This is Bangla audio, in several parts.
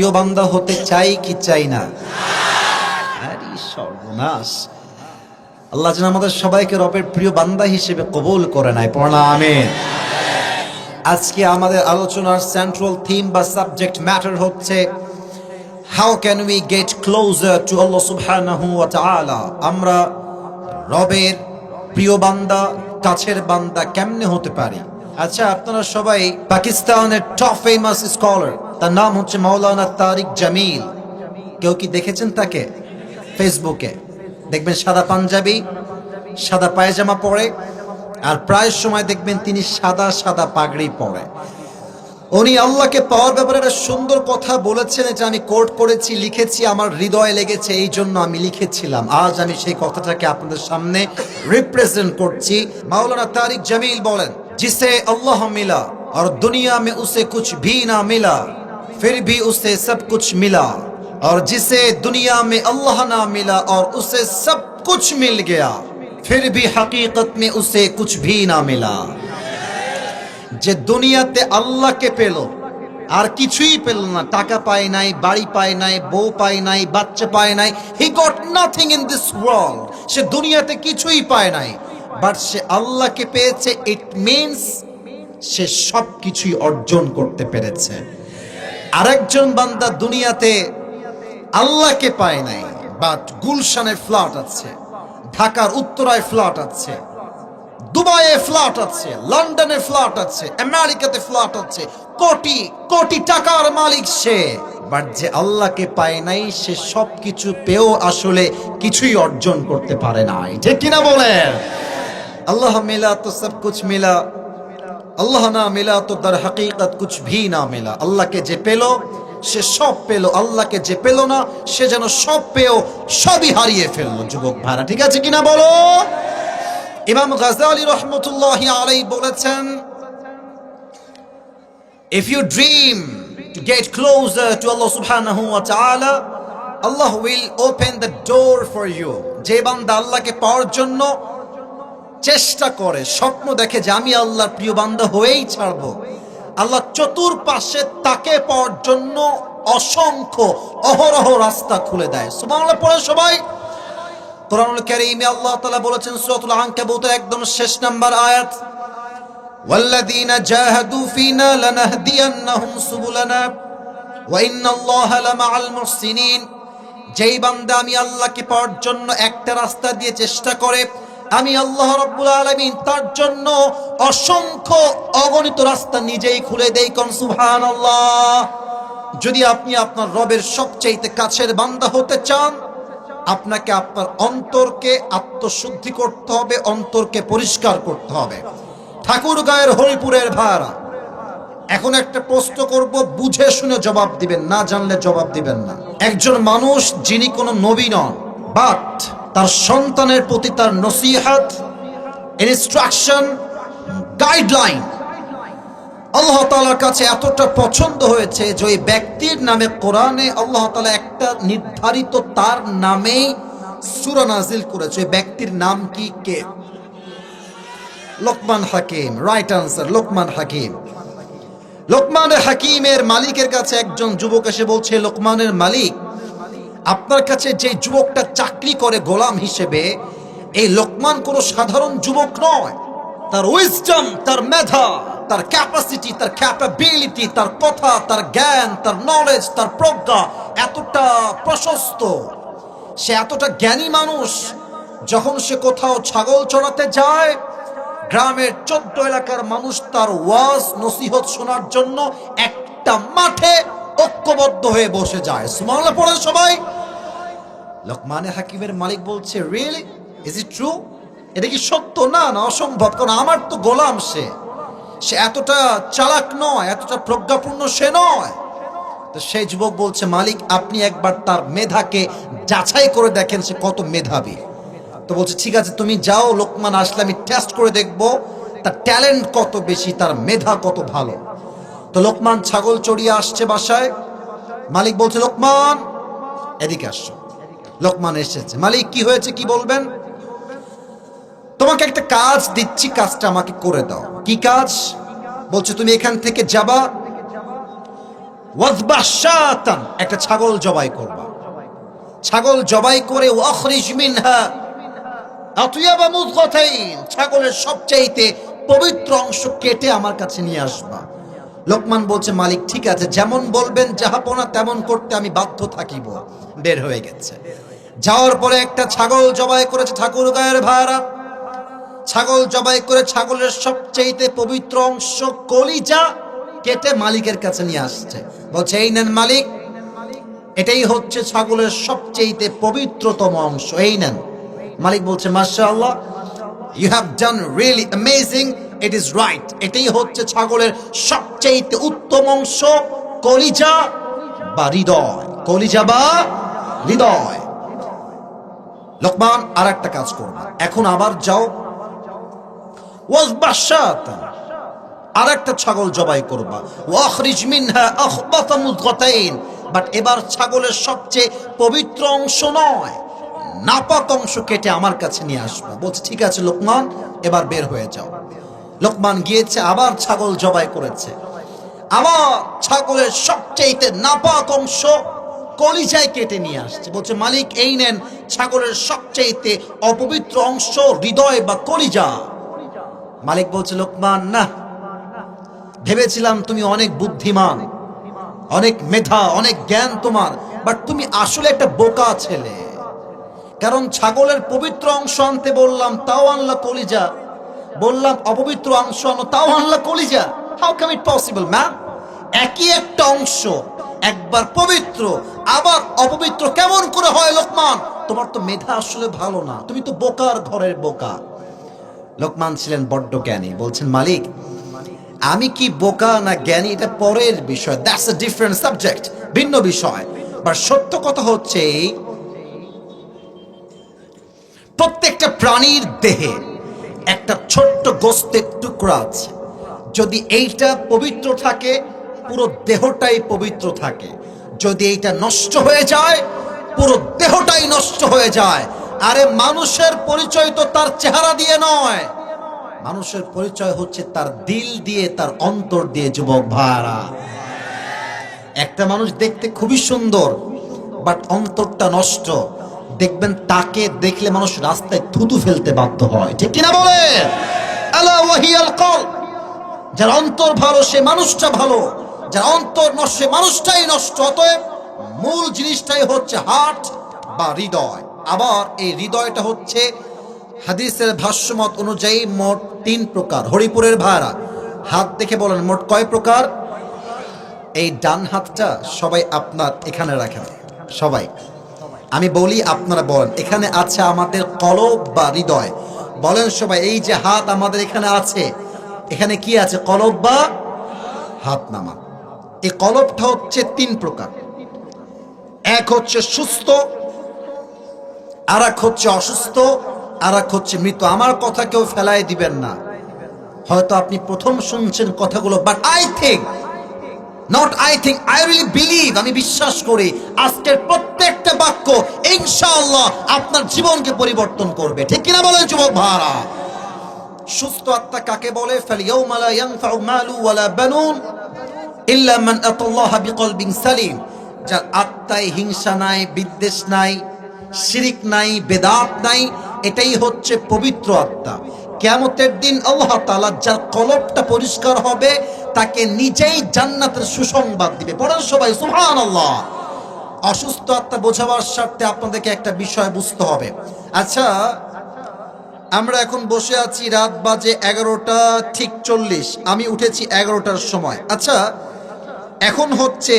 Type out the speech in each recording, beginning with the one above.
প্রিয় বান্দা, হতে চাই কি চাই না? সর্বনাশ। আল্লাহ যেন আমাদের সবাইকে রবের প্রিয় বান্দা হিসেবে কবুল করে নাই পড়া আজকে আমাদের আলোচনার সেন্ট্রাল থিম বা সাবজেক্ট ম্যাটার হচ্ছে how can we get closer to Allah সুবহানাহু ওয়া তাআলা আমরা রবের প্রিয় বান্দা, কাছের বান্দা কেমনে হতে পারি? আচ্ছা আপনারা সবাই পাকিস্তানের টপ ফেমাস স্কলার তার নাম হচ্ছে মাওলানা তারিক জামিল। কেউ কি দেখেছেন তাকে? ফেসবুকে। দেখবেন সাদা পাঞ্জাবি, সাদা পায়জামা পরে, আর প্রায় সময় দেখবেন তিনি সাদা সাদা পাগড়ি পরে। উনি আল্লাহকে পাওয়ার ব্যাপারে একটা সুন্দর কথা বলেছেন যে আমি কোট করেছি, লিখেছি, আমার হৃদয়ে লেগেছে, এই জন্য আমি লিখেছিলাম। আজ আমি সেই কথাটাকে আপনাদের সামনে রিপ্রেজেন্ট করছি। মাওলানা তারিক জামিল বলেন, জিসে আল্লাহ মিলা, আর দুনিয়া মে উসে কুছ ভি না মিলা। फिर भी उसे सब कुछ मिला और जिसे दुनिया में अल्लाह ना मिला और उसे सब कुछ मिल गया फिर भी हकीकत में उसे कुछ भी ना मिला যে দুনিয়াতে আল্লাহকে পেল আর কিছুই পেল না টাকা পায় নাই বাড়ি পায় নাই বউ পায় নাই বাচ্চা পায় নাই he got nothing in this world সে দুনিয়াতে কিছুই পায় নাই বাট সে আল্লাহকে পেয়েছে ইট মিনস সে সব কিছুই অর্জন করতে পেরেছে আরেকজন বান্দা দুনিয়াতে আল্লাহকে পায় নাই বাট গুলশানের ফ্ল্যাট আছে, ঢাকার উত্তরায় ফ্ল্যাট আছে, দুবাইয়ে ফ্ল্যাট আছে, লন্ডনে ফ্ল্যাট আছে, আমেরিকাতে ফ্ল্যাট আছে, কোটি কোটি টাকার মালিক সে বাট যে আল্লাহকে পায় নাই, সে সব কিছু পেয়েও আসলে কিছুই অর্জন করতে পারে নাই। ঠিক কিনা বলেন? আল্লাহ মিলা তো সব কুছ মিলা আল্লাহ না মিলা তো তার হকীকত কুছ ভি না মিলা। আল্লাহকে যে পেল, সে সব পেল। আল্লাহকে যে পেল না, সে যেন সব পেয়েও সবই হারিয়ে ফেলল। যুবক ভাড়া ঠিক আছে কিনা বলো? ইমাম গাজালি রহমতুল্লাহ আলাই বলেছেন, if you dream to get closer to Allah subhanahu wa ta'ala, Allah will open the door for you. যে বান্দা আল্লাহকে পাওয়ার জন্য চেষ্টা করে, স্বপ্ন দেখে যে আমি আল্লাহর প্রিয় বান্দা হয়েই ছাড়বো। আল্লাহ চতুর্পাশে তাকে পাওয়ার জন্য অসংখ্য অহরহ রাস্তা খুলে দেয়। সুবহানাল্লাহ, পড়ে সবাই। কোরআনুল কারীমে আল্লাহ তাআলা বলেছেন, সূরাতুল আনকাবুতের একদম শেষ নাম্বার আয়াত, ওয়াল্লাযীনা জাহাদু ফিনা লানাহদিয়ান্নাহুম সুবুলানা, ওয়া ইন্নাল্লাহা লামাআল মুহসিনিন। যেই বান্দা আমি আল্লাহকে পাওয়ার জন্য একটা রাস্তা দিয়ে চেষ্টা করে আমি আল্লাহ রাব্বুল আলামিন তার জন্য অসংখ্য অগণিত রাস্তা নিজেই খুলে দেই কোন সুবহানাল্লাহ। যদি আপনি আপনার রবের সবচাইতে কাছের বান্দা হতে চান, আপনাকে আপনার অন্তরকে আত্মশুদ্ধি করতে হবে, অন্তরকে পরিষ্কার করতে হবে। ঠাকুর গায়ের হরিপুরের ভাড়া। এখন একটা প্রশ্ন করব, বুঝে শুনে জবাব দিবেন, না জানলে জবাব দিবেন না। একজন মানুষ যিনি কোনো নবী নন বাট তার সন্তানের প্রতি তার নসিহাত ইনস্ট্রাকশন গাইডলাইন আল্লাহ তালার কাছে এতটা পছন্দ হয়েছে যে ওই ব্যক্তির নামে কোরআনে আল্লাহ তালা একটা নির্ধারিত তার নামেই সুরা নাজিল করেছে। ওই ব্যক্তির নাম কি কে? Luqman Hakim right answer Luqman Hakim. Luqman হাকিমের মালিকের কাছে একজন যুবক এসে বলছে, লোকমানের মালিক আপনার কাছে যে যুবকটা চাকরি করে গোলাম হিসেবে, এই লোকমান কোনো সাধারণ যুবক নয়। তার উইজডম তার মেধা, তার ক্যাপাসিটি তার ক্যাপাবিলিটি তার কথা, তার জ্ঞান, তার নলেজ তার প্রজ্ঞা এতটা প্রশস্ত। সে এতটা জ্ঞানী মানুষ, যখন সে কোথাও ছাগল চড়াতে যায়, গ্রামের চোদ্দ এলাকার মানুষ তার ওয়াজ, নসিহত শোনার জন্য একটা মাঠে ঐক্যবদ্ধ হয়ে বসে যায়। সুমাল্লা পড়ে সবাই। লোকমানে হাকিমের মালিক বলছে রিয়েলি ইজ ইট ট্রু এটা কি সত্য? না না, অসম্ভব। কারণ আমার তো গোলাম সে। সে এতটা চালাক নয়, এতটা প্রজ্ঞাপূর্ণ সে নয়। তো সেই যুবক বলছে, মালিক, আপনি একবার তার মেধাকে যাচাই করে দেখেন সে কত মেধাবী। তো বলছে, ঠিক আছে, তুমি যাও, লোকমান আসলে আমি টেস্ট করে দেখব, তার ট্যালেন্ট কত বেশি, তার মেধা কত ভালো। তো লোকমান ছাগল চড়িয়ে আসছে বাসায়। মালিক বলছে, লোকমান, এদিকে আসছো লোকমান এসেছে। মালিক, কি হয়েছে? কি বলবেন? তোমাকে একটা কাজ দিচ্ছি, কাজটা আমাকে করে দাও। কি কাজ? বলছে, তুমি এখান থেকে যাবা। একটা ছাগল জবাই করবা। ছাগল জবাই করে ছাগলের সবচাইতে পবিত্র অংশ কেটে আমার কাছে নিয়ে আসবা। লোকমান বলছে, মালিক, ঠিক আছে, যেমন বলবেন যাহাপনা তেমন করতে আমি বাধ্য থাকিব। বের হয়ে গেছে। যাওয়ার পরে একটা ছাগল জবাই করেছে ঠাকুর গায়ের ভাড়া। ছাগল জবাই করে ছাগলের সবচেয়েতে পবিত্র অংশ কলিজা কেটে মালিকের কাছে নিয়ে আসছে। বলছে, এই নেন মালিক, এটাই হচ্ছে ছাগলের সবচেয়েতে পবিত্রতম অংশ, এই নেন। মালিক বলছে, মাশাআল্লাহ you have done really amazing it is right এটাই হচ্ছে ছাগলের সবচেয়েতে উত্তম অংশ, কলিজা বা হৃদয়। কলিজা বা হৃদয়। লোকমান আর একটা কাজ করবে এখন আবার যাও। আর একটা ছাগল জবাই করবা। বাট এবার ছাগলের সবচেয়ে পবিত্র অংশ নয়, নাপাক অংশ কেটে আমার কাছে নিয়ে আসবা। বলছে, ঠিক আছে, লোকমান, এবার বের হয়ে যাও। লোকমান গিয়েছে, আবার ছাগল জবাই করেছে। আবার ছাগলের সবচেয়েতে নাপাক অংশ কলিজায় কেটে নিয়ে আসছে। বলছে, মালিক, এই নেন ছাগলের সবচেয়েতে অপবিত্র অংশ হৃদয় বা কলিজা। মালিক বলছে, লোকমান, না। ভেবেছিলাম তুমি অনেক বুদ্ধিমান, অনেক মেধা, অনেক জ্ঞান তোমার, বাট তুমি আসলে একটা বোকা ছেলে। কারণ ছাগলের পবিত্র অংশ আনতে বললাম, তাও আনলা কলিজা। বললাম, অপবিত্র অংশ আনো, তাও আনলা কলিজা। How come it possible ma'am একই একটা অংশ, একবার পবিত্র, আবার অপবিত্র কেমন করে হয়, লোকমান? তোমার তো মেধা আসলে ভালো না, তুমি তো বোকার ঘরের বোকা। লোকমান ছিলেন বড্ড জ্ঞানী, বলছেন, মালিক, আমি কি বোকা না জ্ঞানী? এটা পরের বিষয়। দ্যাটস এ ডিফারেন্ট সাবজেক্ট ভিন্ন বিষয়। বা সত্য কথা হচ্ছে প্রত্যেকটা প্রাণীর দেহে একটা ছোট্ট গোস্তের টুকরা আছে। যদি এইটা পবিত্র থাকে, পুরো দেহটাই পবিত্র থাকে। যদি এইটা নষ্ট হয়ে যায়, পুরো দেহটাই নষ্ট হয়ে যায়। আরে মানুষের পরিচয় তো তার চেহারা দিয়ে নয়। মানুষের পরিচয় হচ্ছে তার দিল দিয়ে, তার অন্তর দিয়ে, যুবক ভাড়া একটা মানুষ দেখতে খুবই সুন্দর, বাট অন্তরটা নষ্ট। দেখবেন, তাকে দেখলে মানুষ রাস্তায় থুতু ফেলতে বাধ্য হয়। ঠিক কিনা বলে যার অন্তর ভালো, সে মানুষটা ভালো। যার অন্তর নষ্ট, সে মানুষটাই নষ্ট। অতএব মূল জিনিসটাই হচ্ছে হার্ট বা হৃদয়। আবার এই হৃদয়টা হচ্ছে হাদিসের ভাষ্যমত অনুযায়ী মোট তিন প্রকার। হরিপুরের ভাড়া। হাত দেখে বলেন, মোট কয় প্রকার? এই ডান হাতটা সবাই আপনার এখানে রাখেন সবাই। আমি বলি আপনারা বলেন, এখানে আছে আমাদের কলব বা হৃদয়। বলেন সবাই, এই যে হাত আমাদের এখানে আছে, এখানে কি আছে? কলব বা হাত নামা। এই কলবটা হচ্ছে তিন প্রকার। এক হচ্ছে সুস্থ আর এক হচ্ছে অসুস্থ আর এক হচ্ছে মৃত। আমার কথা কেউ ফেলায় দিবেন না। হয়তো আপনি প্রথম শুনছেন কথাগুলো but I think not I think I really believe আমি বিশ্বাস করি, আজকের প্রত্যেকটা বাক্য ইনশাআল্লাহ আপনার জীবনকে পরিবর্তন করবে। ঠিক কিনা বলেন যুবক ভাড়া সুস্থ আত্মা কাকে বলে? ফালিয়াউমা লা ইয়ানফাউ মালু ওয়ালা বানুন ইল্লা মান আতাল্লাহা বিকলবিন সালিম। যার আত্মায় হিংসা নাই, বিদ্বেষ নাই, শিরিক নাই, বেদাত নাই, এটাই হচ্ছে পবিত্র আত্মা। কেয়ামতের দিন আল্লাহ তাআলা যার কলবটা পরিষ্কার হবে তাকে নিজেই জান্নাতের সুসংবাদ দিবে। পড়েন সবাই, সুবহানাল্লাহ। অসুস্থ আত্মা বোঝাবার স্বার্থে আপনাদেরকে একটা বিষয় বুঝতে হবে। আচ্ছা আমরা এখন বসে আছি রাত বাজে এগারোটা, ঠিক চল্লিশ। আমি উঠেছি এগারোটার সময়। আচ্ছা এখন হচ্ছে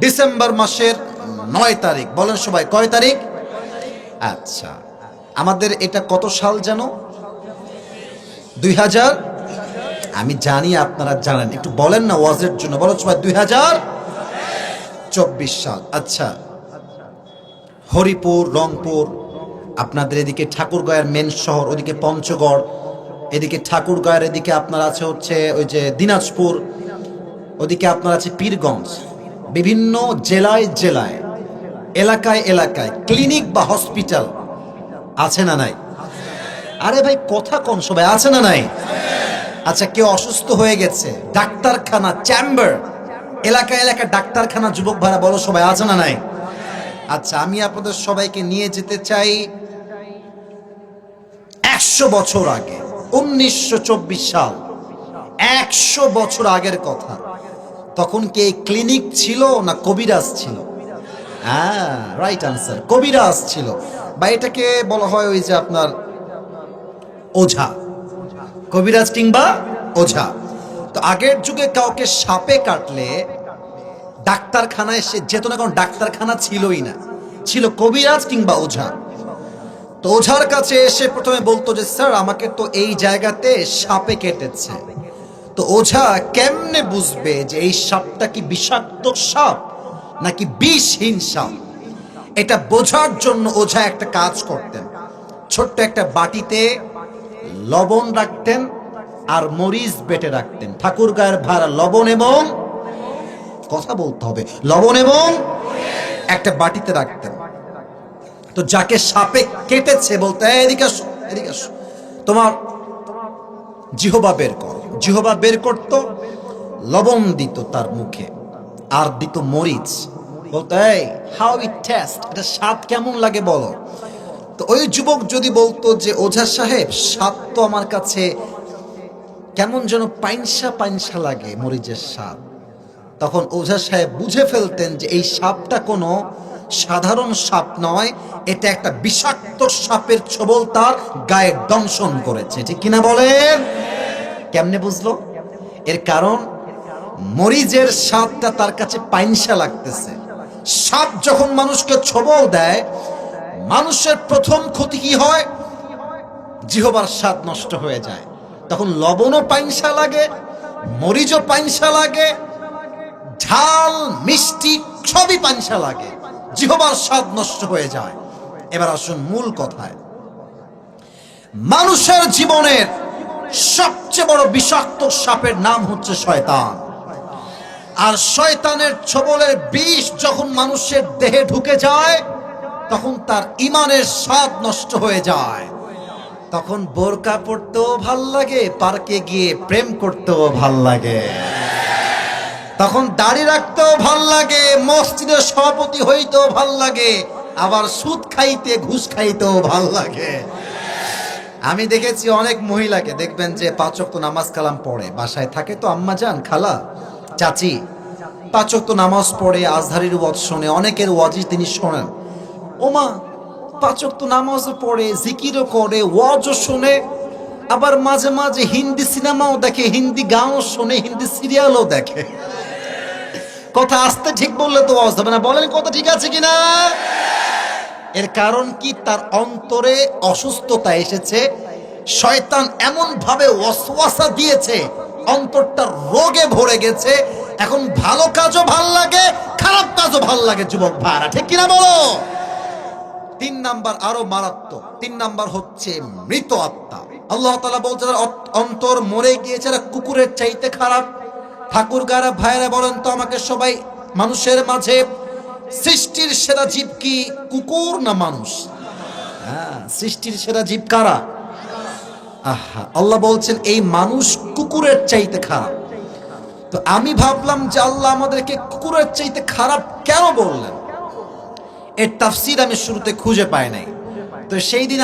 ডিসেম্বর মাসের নয় তারিখ। বলেন সবাই, কয় তারিখ? আচ্ছা আমাদের এটা কত সাল যেন? দুই হাজার আমি জানি আপনারা জানেন। একটু বলেন না ওয়াজের জন্য। বলেন সবাই, দুই হাজার চব্বিশ সাল। আচ্ছা। হরিপুর, রংপুর, আপনাদের এদিকে ঠাকুরগাঁয়ের মেন শহর, ওদিকে পঞ্চগড়, এদিকে ঠাকুরগাঁয়ের এদিকে আপনার আছে হচ্ছে ওই যে দিনাজপুর, ওদিকে আপনার আছে পীরগঞ্জ। বিভিন্ন জেলায় জেলায়, এলাকায় এলাকায় ক্লিনিক বা হসপিটাল আছে না নাই? আরে ভাই, কথা কোন সবাই? আছে না নাই? আচ্ছা কেউ অসুস্থ হয়ে গেছে? ডাক্তারখানা চ্যাম্বার এলাকা এলাকা ডাক্তারখানা, যুবক ভাড়া বলো সবাই আছে না নাই? আচ্ছা আমি আপনাদের সবাইকে নিয়ে যেতে চাই একশো বছর আগে, উনিশশো চব্বিশ সাল। একশো বছর আগের কথা। তখন কি ক্লিনিক ছিল না কবিরাজ ছিল? হ্যাঁ রাইট আনসার কবিরাজ ছিল। বা এটাকে বলা হয় ওই যে আপনার ওঝা। কবিরাজ কিংবা ওঝা। তো আগের যুগে কাউকে সাপে কাটলে ডাক্তারখানায় সে যেত না, কারণ ডাক্তারখানা ছিলই না। ছিল কবিরাজ কিংবা ওঝা। তো ওঝার কাছে এসে প্রথমে বলতো যে, স্যার, আমাকে তো এই জায়গাতে সাপে কেটেছে। তো ওঝা কেমনে বুঝবে যে এই সাপটা কি বিষাক্ত সাপ নাকি বিষহীন সাপ? এটা বোঝার জন্য ওঝা একটা কাজ করতেন। ছোট্ট একটা বাটিতে লবণ রাখতেন আর মরিচ বেটে রাখতেন। ঠাকুর গায়ের ভাড়া লবণ এবং কথা বলতে হবে। লবণ এবং একটা বাটিতে রাখতেন। তো যাকে সাপে কেটেছে বলতে এদিকে এদিকে তোমার জিহবা বের কর। জিহবা বের করতো, লবণ দিত তার মুখে, আর দিত মরিচ। বলতো হাউ ইট টেস্ট এটা স্বাদ কেমন লাগে বলো। তো ওই যুবক যদি বলতো যে, ওঝা সাহেব, স্বাদ তো আমার কাছে কেমন যেন পাইনসা পাইনসা লাগে মরিচের স্বাদ। তখন ওঝা সাহেব বুঝে ফেলতেন যে, এই সাপটা কোনো সাধারণ সাপ নয়, এটা একটা বিষাক্ত সাপের ছবল তার গায়ে দংশন করেছে। ঠিক কিনা বলেন? কেমনে বুঝলো? এর কারণ, মরিচের স্বাদটা তার কাছে পাইনসা লাগতেছে। সাপ যখন মানুষকে ছবল দেয় মানুষের প্রথম ক্ষতি কি হয়? জিহবার স্বাদ নষ্ট হয়ে যায়। তখন লবণও পাইনসা লাগে, মরিচও পাইনসা লাগে, ঝাল, মিষ্টি সবই পানসা লাগে। জিহবার স্বাদ নষ্ট হয়ে যায়। এবার আসুন মূল কথায়। মানুষের জীবনের সবচেয়ে বড় বিষাক্ত সাপের নাম হচ্ছে শয়তান। আর শয়তানের ছবলের বিষ যখন মানুষের দেহে ঢুকে যায় তখন তার ইমানের স্বাদ নষ্ট হয়ে যায়। তখন বোরকা পড়তেও ভালো লাগে, পার্কে গিয়ে প্রেম করতেও ভালো লাগে। তখন দাড়ি রাখতেও ভালো লাগে, মসজিদের সভাপতি হইতেও ভালো লাগে, আবার সুদ খাইতে, ঘুষ খাইতেও ভালো লাগে। আমি দেখেছি অনেক মহিলাকে, দেখবেন যে পাঁচক তো নামাজ কালাম পড়ে। বাসায় থাকে তো আম্মা যান, খালা, চাচি। পাঁচক তো নামাজ পড়ে, আজহারির ওয়াজ শোনে, অনেকের ওয়াজই তিনি শোনেন। ওমা পাঁচক তো নামাজও পড়ে জিকিরও করে ওয়াজও শোনে, আবার মাঝে মাঝে হিন্দি সিনেমাও দেখে, হিন্দি গানও শোনে, হিন্দি সিরিয়ালও দেখে। কথা আসতে ঠিক বললে তো ওয়াজ হবে না। বলেন কথা ঠিক আছে কিনা? এর কারণ কি? তার অন্তরে অসুস্থতা এসেছে। শয়তান এমন ভাবে ওয়াসওয়াসা দিয়েছে, অন্তরটা রোগে ভরে গেছে। এখন ভালো কাজও ভালো লাগে, খারাপ কাজও ভালো লাগে, যুবক ভাড়া ঠিক কিনা বলো? তিন নাম্বার আরও মারাত্মক, তিন নাম্বার হচ্ছে মৃত আত্মা। আল্লাহ তালা বলছে অন্তর মরে গিয়েছে কুকুরের চাইতে খারাপ ঠাকুর গারা ভাইরা বলেন তো আমাকে সবাই, মানুষের মাঝে সৃষ্টির সেরা জীব কি কুকুর না মানুষ? হ্যাঁ সৃষ্টির সেরা জীব কারা? আহা, আল্লাহ বলছেন, এই মানুষ কুকুরের চাইতে খারাপ। তো আমি ভাবলাম যে আল্লাহ আমাদেরকে কুকুরের চাইতে খারাপ কেন বললেন? এর তাফসির আমি শুরুতে খুঁজে পাই নাই। তো সেই দিন